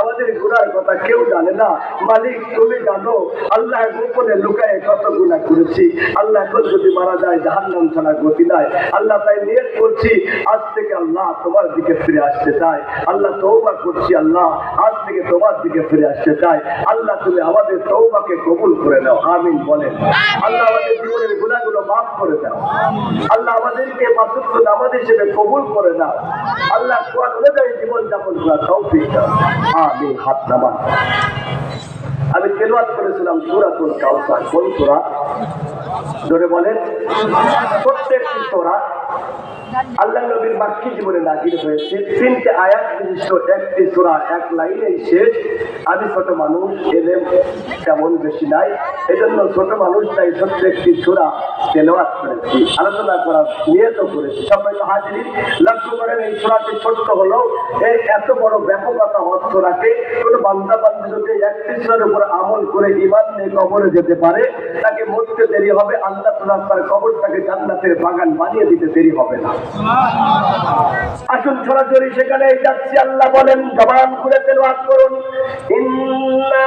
আমাদের গুনার কথা কেউ জানে না। মালিক, তুমি জানো, আল্লাহ গোপনে লুকায় কত গুণা করেছি। আল্লাহ এখন যদি মারা যায়, জাহান্নাম ছাড়া গতি নাই। আল্লাহ তাই নিয়ত করছি, আজ থেকে আল্লাহ তোমার দিকে ফিরে আসতে চাই আল্লাহ তৌবা করছি, আল্লাহ আজ থেকে তোমার দিকে ফিরে আসতে চাই আল্লাহ তুমি আমাদের তৌবাকে কবুল করে নাও আমিন বলেন। আল্লাহ আমাদের জীবনের গুণাগুলো মাফ করে দাও। আল্লাহ আমাদেরকে মাসুদ নামাজ হিসেবে কবুল করে দাও আল্লাহ কোরআন অনুযায়ী জীবন যাপন করার তৌফিক দাও। আমি হাত নামান আমি তেলওয়াত করেছিলাম সুরাতুল কাউসার কোন সুরা? ধরে বলেন। প্রত্যেকটি সুরা আল্লাহ নবীর বাক্যে জীবনে নাজির হয়েছে, তিনটে আয়াত বিশিষ্ট একটি সুরা, এক লাইনেই শেষ। আমি ছোট মানুষ এলে তেমন বেশি নাই। এজন্য ছোট মানুষ তাই সত্য একটি সুরা আমল করে ইমান নিয়ে কবরে যেতে পারে, তাকে মরতে দেরি হবে, আল্লাহ তার কবরটাকে জান্নাতের বাগান বানিয়ে দিতে দেরি হবে না। আসুন সরাসরি সেখানে যাচ্ছি, আল্লাহ বলেন, জবান খুলে তেলাওয়াত করুন। ইন্না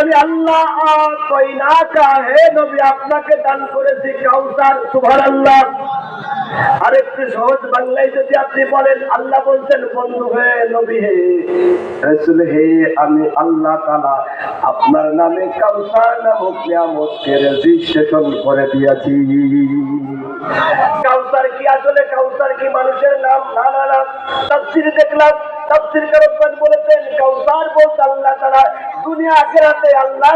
আমি আল্লাহ হে নবী, আপনাকে দান করেছি কাউসার, সুবহানাল্লাহ। আর একটু সহজ বাংলায় যদি আপনি বলেন, আল্লাহ বলছেন, বন্ধু হে নবী, হে রাসূল, হে আমি আল্লাহ তাআলা, আপনার নামে কাউসার নামক নিয়ামতকে রেজিস্ট্রেশন করে দিয়েছি। কাউসার কি আসলে? কাউসার কি মানুষের নাম? না না না। তাফসীর দেখলাম বলেছেন বলতে আল্লাহ দুনিয়া আল্লাহ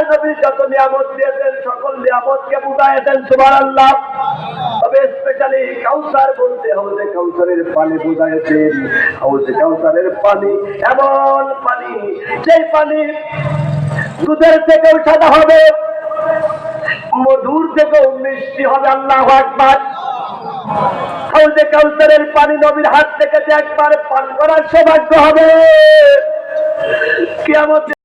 কাউসার বলতে পানি বুঝাইছেন হাউজে কাউসারের পানি এমন পানি সেই পানি দুধের থেকেও সাদা হবে, মধুর থেকেও মিষ্টি হবে, আল্লাহ আকবার। হাউজে কাউসারের পানি নবীর হাত থেকে যে একবার পান করার সৌভাগ্য হবে। কেমন